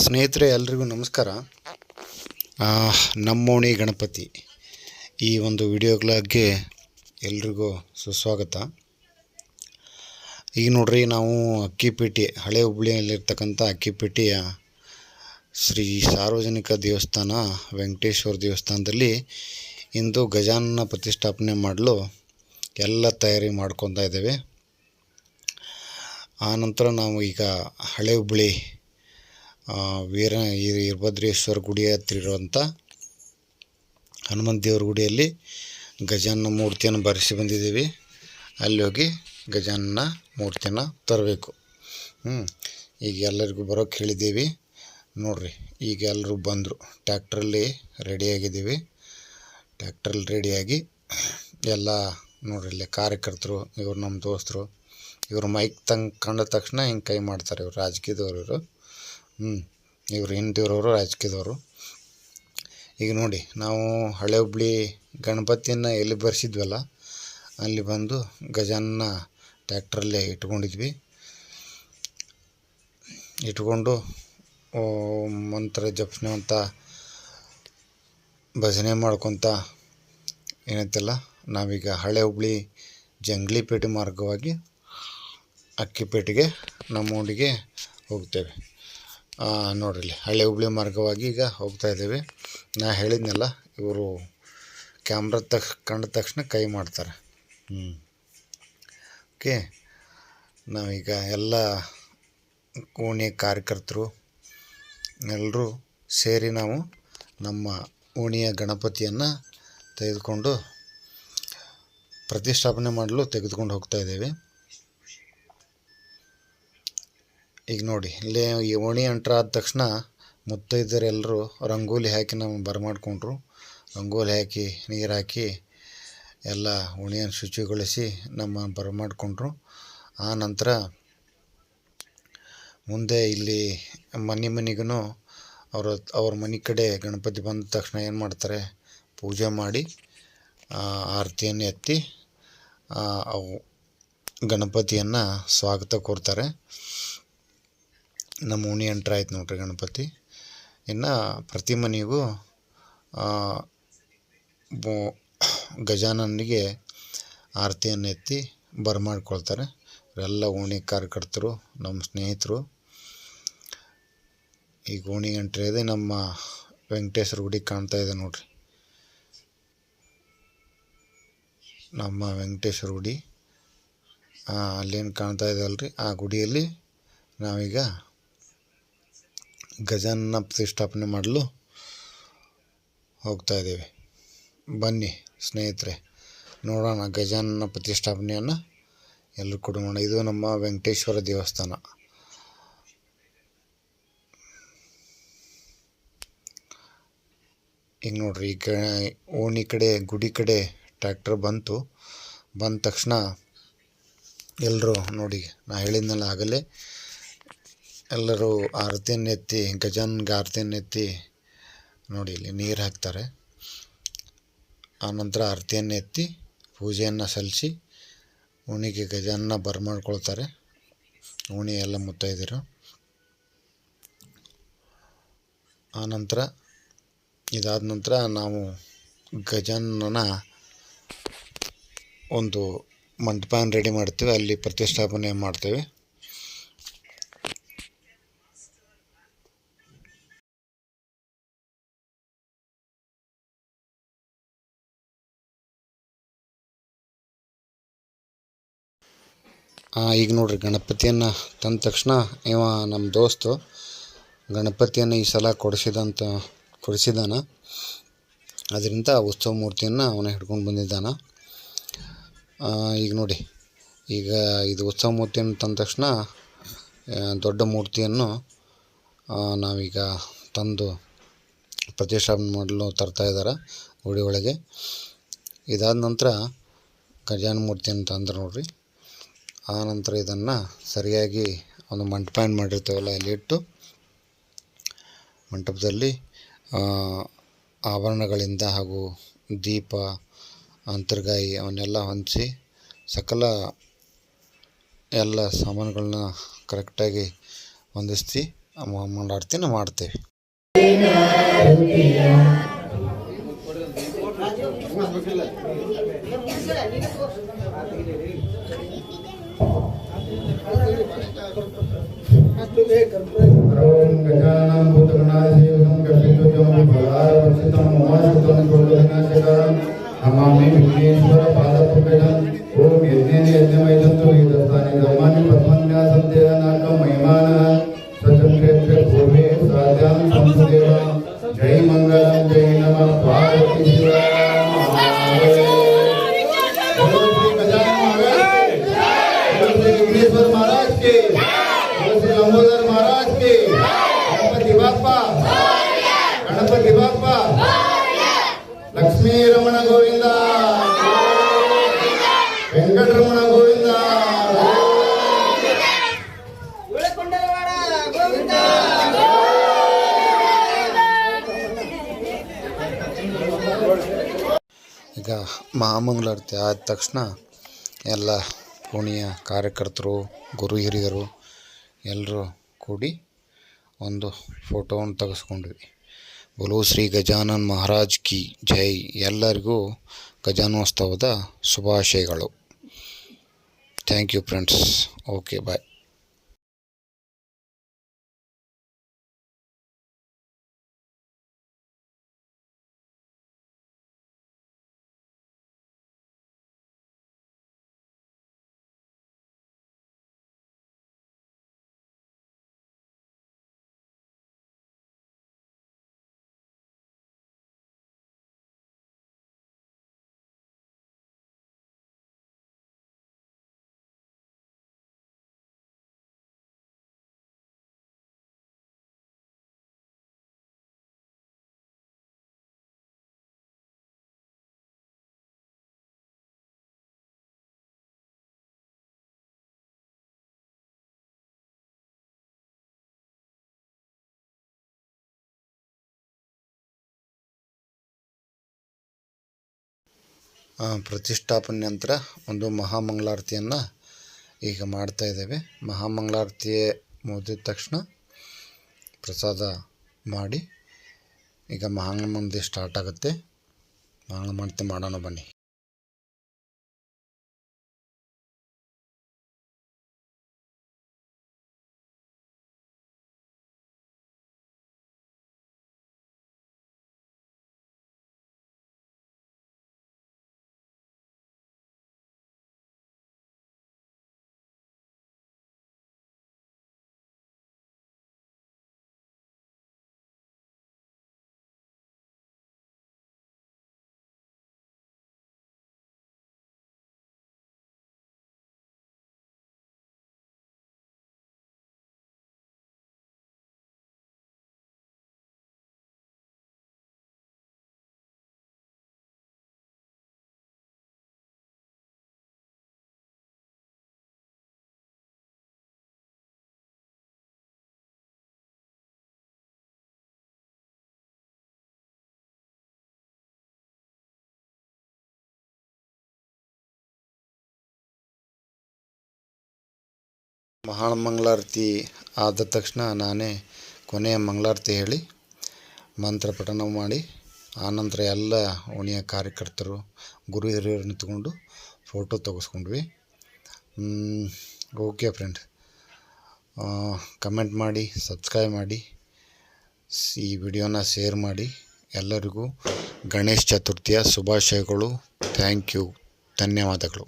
ಸ್ನೇಹಿತರೆ, ಎಲ್ರಿಗೂ ನಮಸ್ಕಾರ. ನಮ್ಮೋಣಿ ಗಣಪತಿ ಈ ಒಂದು ವಿಡಿಯೋಗಳಿಗೆ ಎಲ್ರಿಗೂ ಸುಸ್ವಾಗತ. ಈಗ ನೋಡ್ರಿ, ನಾವು ಅಕ್ಕಿಪೇಟೆ, ಹಳೆ ಹುಬ್ಳಿಯಲ್ಲಿರ್ತಕ್ಕಂಥ ಅಕ್ಕಿಪೇಟೆಯ ಶ್ರೀ ಸಾರ್ವಜನಿಕ ದೇವಸ್ಥಾನ, ವೆಂಕಟೇಶ್ವರ ದೇವಸ್ಥಾನದಲ್ಲಿ ಇಂದು ಗಜಾನನ ಪ್ರತಿಷ್ಠಾಪನೆ ಮಾಡಲು ಎಲ್ಲ ತಯಾರಿ ಮಾಡ್ಕೊತಾ ಇದ್ದೇವೆ. ಆನಂತರ ನಾವು ಈಗ ಹಳೆ ಹುಬ್ಳಿ ವೀರ ವೀರಭದ್ರೇಶ್ವರ ಗುಡಿ ಹತ್ರ ಇರುವಂಥ ಹನುಮಂತ ದೇವ್ರ ಗುಡಿಯಲ್ಲಿ ಗಜಾನನ ಮೂರ್ತಿಯನ್ನು ಬರೆಸಿ ಬಂದಿದ್ದೀವಿ. ಅಲ್ಲಿ ಹೋಗಿ ಗಜಾನನ ಮೂರ್ತಿಯನ್ನು ತರಬೇಕು. ಹ್ಞೂ ಈಗ ಎಲ್ಲರಿಗೂ ಬರೋಕ್ಕೆ ಹೇಳಿದ್ದೀವಿ. ನೋಡ್ರಿ, ಈಗ ಎಲ್ಲರೂ ಬಂದರು. ಟ್ಯಾಕ್ಟ್ರಲ್ಲಿ ರೆಡಿಯಾಗಿದ್ದೀವಿ ಟ್ಯಾಕ್ಟ್ರಲ್ಲಿ ರೆಡಿಯಾಗಿ ಎಲ್ಲ ನೋಡ್ರಿ ಕಾರ್ಯಕರ್ತರು, ಇವರು ನಮ್ಮ ದೋಸ್ತರು, ಇವರು ಮೈಕ್ ತಂಗ್ ಕಂಡ ತಕ್ಷಣ ಹಿಂಗೆ ಕೈ ಮಾಡ್ತಾರೆ ಇವರು, ರಾಜಕೀಯದವರು ಇವರು. ಹ್ಞೂ ಇವ್ರು ಹಿಂದಿರೋರು ರಾಜಕೀಯದವರು. ಈಗ ನೋಡಿ, ನಾವು ಹಳೆ ಹುಬ್ಳಿ ಗಣಪತಿಯನ್ನು ಎಲ್ಲಿ ಬರ್ಸಿದ್ವಲ್ಲ, ಅಲ್ಲಿ ಬಂದು ಗಜಾನನ ಟ್ಯಾಕ್ಟ್ರಲ್ಲೇ ಇಟ್ಕೊಂಡಿದ್ವಿ. ಇಟ್ಕೊಂಡು ಮಂತ್ರ ಜಪನೆ ಅಂತ ಭಜನೆ ಮಾಡ್ಕೊತ, ಏನೈತಲ್ಲ, ನಾವೀಗ ಹಳೆ ಹುಬ್ಳಿ ಜಂಗ್ಲಿಪೇಟೆ ಮಾರ್ಗವಾಗಿ ಅಕ್ಕಿಪೇಟೆಗೆ, ನಮ್ಮ ಹೋಗ್ತೇವೆ. ನೋಡ್ರಿ, ಹಳೆ ಹುಬ್ಳಿ ಮಾರ್ಗವಾಗಿ ಈಗ ಹೋಗ್ತಾ ಇದ್ದೇವೆ. ನಾ ಹೇಳಿದ್ನಲ್ಲ, ಇವರು ಕ್ಯಾಮ್ರಾ ತಕ್ಷ ಕಂಡ ತಕ್ಷಣ ಕೈ ಮಾಡ್ತಾರೆ. ಹ್ಞೂ ಓಕೆ ನಾವೀಗ ಎಲ್ಲ ಓಣಿ ಕಾರ್ಯಕರ್ತರು ಎಲ್ಲರೂ ಸೇರಿ ನಾವು ನಮ್ಮ ಓಣಿಯ ಗಣಪತಿಯನ್ನು ತೆಗೆದುಕೊಂಡು ಪ್ರತಿಷ್ಠಾಪನೆ ಮಾಡಲು ತೆಗೆದುಕೊಂಡು ಹೋಗ್ತಾ ಇದ್ದೇವೆ. ಈಗ ನೋಡಿ, ಇಲ್ಲಿ ಈ ಓಣಿ ಎಂಟ್ರ್ ಆದ ತಕ್ಷಣ ಮುತ್ತೈದರೆಲ್ಲರೂ ರಂಗೋಲಿ ಹಾಕಿ ನಮಗೆ ಬರಮಾಡ್ಕೊಂಡ್ರು. ರಂಗೋಲಿ ಹಾಕಿ, ನೀರು ಹಾಕಿ ಎಲ್ಲ ಓಣಿಯನ್ನು ಶುಚಿಗೊಳಿಸಿ ನಮ್ಮ ಬರಮಾಡ್ಕೊಂಡ್ರು. ಆ ನಂತರ ಮುಂದೆ ಇಲ್ಲಿ ಮನೆ ಮನೆಗೂ ಅವ್ರ ಅವ್ರ ಮನೆ ಕಡೆ ಗಣಪತಿ ಬಂದ ತಕ್ಷಣ ಏನು ಮಾಡ್ತಾರೆ, ಪೂಜೆ ಮಾಡಿ ಆರತಿಯನ್ನು ಎತ್ತಿ ಅವು ಗಣಪತಿಯನ್ನು ಸ್ವಾಗತ ಕೋರ್ತಾರೆ. ನಮ್ಮ ಓಣಿ ಎಂಟ್ರ್ ಆಯ್ತು ನೋಡ್ರಿ ಗಣಪತಿ. ಇನ್ನು ಪ್ರತಿ ಮನೆಗೂ ಗಜಾನನಿಗೆ ಆರತಿಯನ್ನು ಎತ್ತಿ ಬರಮಾಡ್ಕೊಳ್ತಾರೆ ಎಲ್ಲ ಓಣಿ ಕಾರ್ಯಕರ್ತರು, ನಮ್ಮ ಸ್ನೇಹಿತರು. ಈಗ ಓಣಿ ಎಂಟ್ರಿ ಇದೆ, ನಮ್ಮ ವೆಂಕಟೇಶ್ವರ ಗುಡಿ ಕಾಣ್ತಾ ಇದೆ ನೋಡ್ರಿ. ನಮ್ಮ ವೆಂಕಟೇಶ್ವರ ಗುಡಿ ಅಲ್ಲೇನು ಕಾಣ್ತಾ ಇದೆ ಅಲ್ರಿ? ಆ ಗುಡಿಯಲ್ಲಿ ನಾವೀಗ ಗಜಾನನ ಪ್ರತಿಷ್ಠಾಪನೆ ಮಾಡಲು ಹೋಗ್ತಾ ಇದ್ದೇವೆ. ಬನ್ನಿ ಸ್ನೇಹಿತರೆ, ನೋಡೋಣ ಗಜಾನನ ಪ್ರತಿಷ್ಠಾಪನೆಯನ್ನು ಎಲ್ಲರೂ ಕೂಡ ಮಾಡೋಣ. ಇದು ನಮ್ಮ ವೆಂಕಟೇಶ್ವರ ದೇವಸ್ಥಾನ. ಈಗ ನೋಡ್ರಿ ಈಗ ಓಣಿ ಕಡೆ, ಗುಡಿ ಕಡೆ ಟ್ರ್ಯಾಕ್ಟರ್ ಬಂತು. ಬಂದ ತಕ್ಷಣ ಎಲ್ಲರೂ ನೋಡಿ, ನಾ ಹೇಳಿದ್ನಲ್ಲ ಆಗಲೇ ಎಲ್ಲರೂ ಗಜನ್ ಆರತಿ ಎತ್ತಿ ನೋಡಿ ಇಲ್ಲಿ ನೀರು ಹಾಕ್ತಾರೆ. ಆನಂತರ ಆರತಿಯನ್ನು ಎತ್ತಿ ಪೂಜೆಯನ್ನು ಸಲ್ಲಿಸಿ ಓಣಿಗೆ ಗಜಾನನ ಬರಮಾಡ್ಕೊಳ್ತಾರೆ. ಉಣಿ ಎಲ್ಲ ಮುತ್ತೈದಿರು ಆನಂತರ ಇದಾದ ನಂತರ ನಾವು ಗಜಾನನ ಒಂದು ಮಂಟಪನ ರೆಡಿ ಮಾಡ್ತೀವಿ. ಅಲ್ಲಿ ಪ್ರತಿಷ್ಠಾಪನೆ ಮಾಡ್ತೇವೆ. ಈಗ ನೋಡ್ರಿ, ಗಣಪತಿಯನ್ನು ತಂದ ತಕ್ಷಣ ಇವ ನಮ್ಮ ದೋಸ್ತು ಗಣಪತಿಯನ್ನು ಈ ಸಲ ಕೊಡಿಸಿದಂತ, ಕೊಡಿಸಿದಾನ. ಅದರಿಂದ ಉತ್ಸವ ಮೂರ್ತಿಯನ್ನು ಅವನ ಹಿಡ್ಕೊಂಡು ಬಂದಿದ್ದಾನ. ಈಗ ನೋಡಿ, ಈಗ ಇದು ಉತ್ಸವ ಮೂರ್ತಿಯನ್ನು ತಂದ ತಕ್ಷಣ ದೊಡ್ಡ ಮೂರ್ತಿಯನ್ನು ನಾವೀಗ ತಂದು ಪ್ರತಿಷ್ಠಾಪನೆ ಮಾಡಲು ತರ್ತಾ ಇದ್ದಾರೆ ಗುಡಿ ಒಳಗೆ. ಇದಾದ ನಂತರ ಗಜಾನ ಮೂರ್ತಿಯನ್ನು ತಂದ್ರೆ ನೋಡ್ರಿ. ಆ ನಂತರ ಇದನ್ನು ಸರಿಯಾಗಿ ಒಂದು ಮಂಟಪ ಏನು ಮಾಡಿರ್ತೇವಲ್ಲ ಅಲ್ಲಿ ಇಟ್ಟು ಮಂಟಪದಲ್ಲಿ ಆಭರಣಗಳಿಂದ ಹಾಗೂ ದೀಪ, ಅಂತರ್ಗಾಯಿ ಅವನ್ನೆಲ್ಲ ಹೊಂದಿಸಿ ಸಕಲ ಎಲ್ಲ ಸಾಮಾನುಗಳನ್ನ ಕರೆಕ್ಟಾಗಿ ಹೊಂದಿಸಿ ನಾವು ಮಾಡ್ತೇವೆ. అమామి విఘ్నేశ్వర పాదపుండం ఓం యజ్ఞ యజ్ఞమైదంతో ఈ దత్తాన్ని ధర్మాన్ని పద్మన్యాసం దేవనాకం మహిమాన ಗಣಪತಿ. ಗಣಪತಿ ಬಾಪ್ಪ. ಗಣಪತಿ ಬಾಪ್ಪ. ಲಕ್ಷ್ಮೀ ರಮಣ ಗೋವಿಂದ. ವೆಂಕಟರಮಣ ಗೋವಿಂದ. ಈಗ ಮಹಾಮಂಗಳಾರತಿ ಆದ ತಕ್ಷಣ ಎಲ್ಲ ಕೋಣಿಯ ಕಾರ್ಯಕರ್ತರು, ಗುರು ಹಿರಿಯರು ಎಲ್ಲರೂ ಕೂಡಿ ಒಂದು ಫೋಟೋವನ್ನು ತೆಗೆಸ್ಕೊಂಡ್ವಿ ಬೋಲೋ ಶ್ರೀ ಗಜಾನನ್ ಮಹಾರಾಜ್ ಕಿ ಜೈ. ಎಲ್ಲರಿಗೂ ಗಜಾನೋತ್ಸವದ ಶುಭಾಶಯಗಳು. Thank you friends. Okay, bye. ಪ್ರತಿಷ್ಠಾಪನೆ ನಂತರ ಒಂದು ಮಹಾಮಂಗಳಾರತಿಯನ್ನು ಈಗ ಮಾಡ್ತಾ ಇದ್ದೇವೆ. ಮಹಾಮಂಗಳಾರತಿ ಮುಗಿದ ತಕ್ಷಣ ಪ್ರಸಾದ ಮಾಡಿ, ಈಗ ಮಹಾಮಂದಿ ಸ್ಟಾರ್ಟ್ ಆಗುತ್ತೆ. ಮಹಾಮಂತಿ ಮಾಡೋಣ ಬನ್ನಿ. ಮಹಾಮಂಗಳಾರತಿ ಆದ ತಕ್ಷಣ ನಾನೇ ಕೊನೆಯ ಮಂಗಳಾರತಿ ಹೇಳಿ ಮಂತ್ರ ಪಠಣ ಮಾಡಿ ಆನಂತರ ಎಲ್ಲ ಓಣಿಯ ಕಾರ್ಯಕರ್ತರು ಗುರು ಹಿರಿಯರನ್ನು ತಗೊಂಡು ಫೋಟೋ ತೆಗೆಸ್ಕೊಂಡ್ವಿ ಓಕೆ ಫ್ರೆಂಡ್ ಕಮೆಂಟ್ ಮಾಡಿ ಸಬ್ಸ್ಕ್ರೈಬ್ ಮಾಡಿ, ಈ ವಿಡಿಯೋನ ಶೇರ್ ಮಾಡಿ. ಎಲ್ಲರಿಗೂ ಗಣೇಶ ಚತುರ್ಥಿಯ ಶುಭಾಶಯಗಳು. ಥ್ಯಾಂಕ್ ಯು ಧನ್ಯವಾದಗಳು.